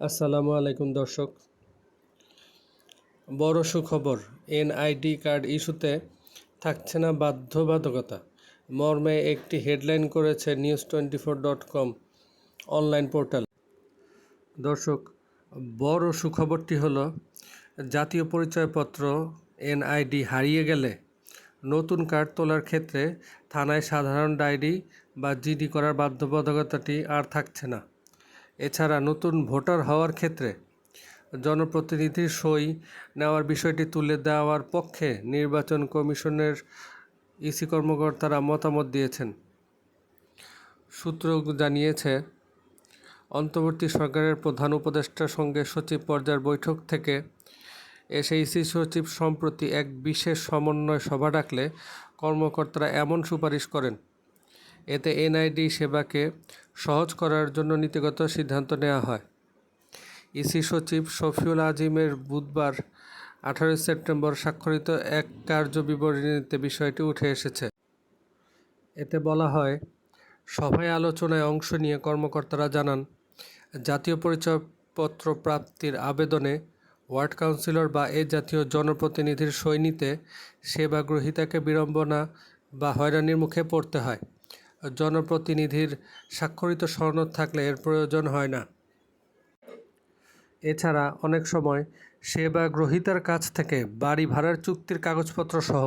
আসসালামু আলাইকুম দর্শক। বড় সুখবর, এনআইডি কার্ড ইস্যুতে থাকছে না বাধ্যবাধকতা। মর্মে একটি হেডলাইন করেছে news twenty four dot com online portal. দর্শক, বড় সুখবরটি হলো, জাতীয় পরিচয়পত্র এনআইডি হারিয়ে গেলে নতুন কার্ড তোলার ক্ষেত্রে থানায় সাধারণ ডায়েরি বা জিডি করার বাধ্যবাধকতাটি আর থাকছে না। এছাড়া নতুন ভোটার হওয়ার ক্ষেত্রে জনপ্রতিনিধির সই নেওয়ার বিষয়টি তুলে দেওয়ার পক্ষে নির্বাচন কমিশনের ইসি কর্মকর্তারা মতামত দিয়েছেন। সূত্র জানিয়েছে, অন্তর্বর্তী সরকারের প্রধান উপদেষ্টার সঙ্গে সচিব পর্যায়ের বৈঠক থেকে এসে ইসি সচিব সম্প্রতি এক বিশেষ সমন্বয় সভা ডাকলে কর্মকর্তারা এমন সুপারিশ করেন। এতে এনআইডি সেবাকে সহজ করার জন্য নীতিগত সিদ্ধান্ত নেওয়া হয়। ইসি সচিব শফিউল আজিমের বুধবার, আঠারোই সেপ্টেম্বর স্বাক্ষরিত এক কার্য বিবরণীতে বিষয়টি উঠে এসেছে। এতে বলা হয়, সভায় আলোচনায় অংশ নিয়ে কর্মকর্তারা জানান, জাতীয় পরিচয়পত্র প্রাপ্তির আবেদনে ওয়ার্ড কাউন্সিলর বা এ জাতীয় জনপ্রতিনিধির সৈনিতে সেবা গ্রহীতাকে বিড়ম্বনা বা হয়রানির মুখে পড়তে হয়। জনপ্রতিনিধির স্বাক্ষরিত সনদ থাকলে এর প্রয়োজন হয় না। এছাড়া অনেক সময় সেবা গ্রহীতার কাছ থেকে বাড়ি ভাড়ার চুক্তির কাগজপত্র সহ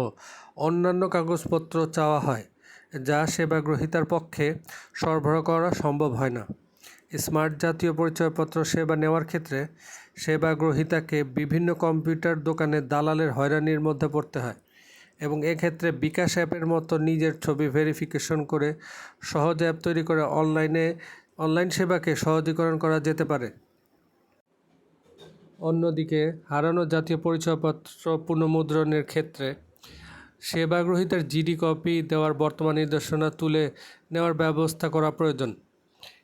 অন্যান্য কাগজপত্র চাওয়া হয়, যা সেবা গ্রহীতার পক্ষে সরবরাহ করা সম্ভব হয় না। স্মার্ট জাতীয় পরিচয়পত্র সেবা নেওয়ার ক্ষেত্রে সেবা গ্রহীতাকে বিভিন্ন কম্পিউটার দোকানে দালালের হয়রানির মধ্যে পড়তে হয়। এবং এক্ষেত্রে বিকাশ অ্যাপের মতো নিজের ছবি ভেরিফিকেশন করে সহজ অ্যাপ তৈরি করে অনলাইনে, অনলাইন সেবাকে সহজীকরণ করা যেতে পারে। অন্যদিকে হারানো জাতীয় পরিচয়পত্র পুনঃমুদ্রণের ক্ষেত্রে সেবা গ্রহীতার জিডি কপি দেওয়ার বর্তমান নির্দেশনা তুলে নেওয়ার ব্যবস্থা করা প্রয়োজন।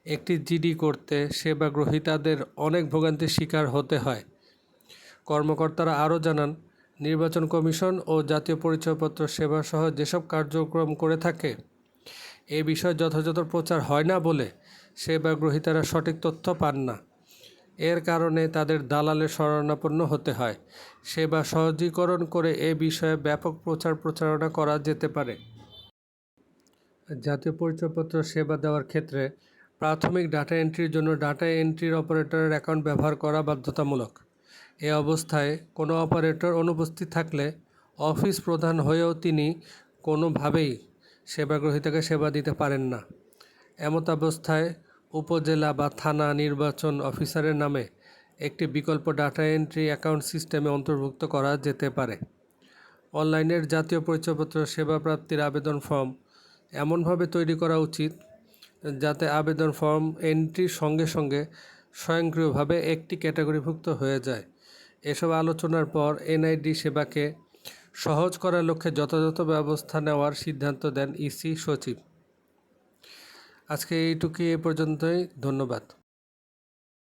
একটি জিডি করতে সেবা গ্রহীতাদের অনেক ভোগান্তির শিকার হতে হয়। কর্মকর্তারা আরও জানান নির্বাচন কমিশন ও জাতীয় পরিচয়পত্র সেবা সহ যেসব কার্যক্রম করে থাকে, এ বিষয়ে যথাযথ প্রচার হয় না বলে সেবা গ্রহীতারা সঠিক তথ্য পান না। এর কারণে তাদের দালালে শরণাপন্ন হতে হয়। সেবা সহজীকরণ করে এ বিষয়ে ব্যাপক প্রচার প্রচারণা করা যেতে পারে। জাতীয় পরিচয়পত্র সেবা দেওয়ার ক্ষেত্রে প্রাথমিক ডাটা এন্ট্রির জন্য ডাটা এন্ট্রির অপারেটরের অ্যাকাউন্ট ব্যবহার করা বাধ্যতামূলক। এ অবস্থায় কোনো অপারেটর অনুপস্থিত থাকলে অফিস প্রধান হয়েও তিনি কোনোভাবেই সেবা গ্রহীতাকে সেবা দিতে পারেন না। এমত অবস্থায় উপজেলা বা থানা নির্বাচন অফিসারের নামে একটি বিকল্প ডাটা এন্ট্রি অ্যাকাউন্ট সিস্টেমে অন্তর্ভুক্ত করা যেতে পারে। অনলাইনের জাতীয় পরিচয়পত্র সেবা প্রাপ্তির আবেদন ফর্ম এমনভাবে তৈরি করা উচিত যাতে আবেদন ফর্ম এন্ট্রির সঙ্গে সঙ্গে স্বয়ংক্রিয়ভাবে একটি ক্যাটাগরিভুক্ত হয়ে যায়। এসব আলোচনার পর এনআইডি সেবাকে সহজ করার লক্ষ্যে যথাযথ ব্যবস্থা নেওয়ার সিদ্ধান্ত দেন ইসি সচিব। আজকে এইটুকুই এ পর্যন্তই, ধন্যবাদ।